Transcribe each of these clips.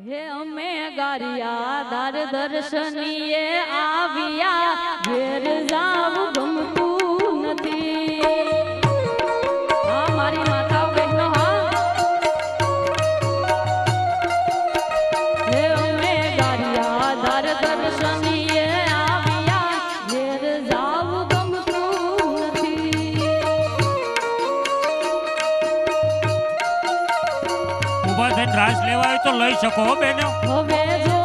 હે અમે ગારિયા દર દર્શનીએ આવ્યા ઘેર જાવ ગમતું aí, socorro, Benel. Ô,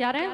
ત્યારે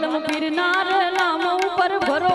પાલમ ગિરનાર લામ ઉપર ભરો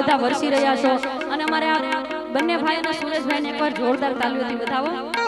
બધા વરસી રહ્યા છો. અને અમારે આ બંને ભાઈ અને સુરેશભાઈને એકવાર જોરદાર તાલીઓથી વધાવો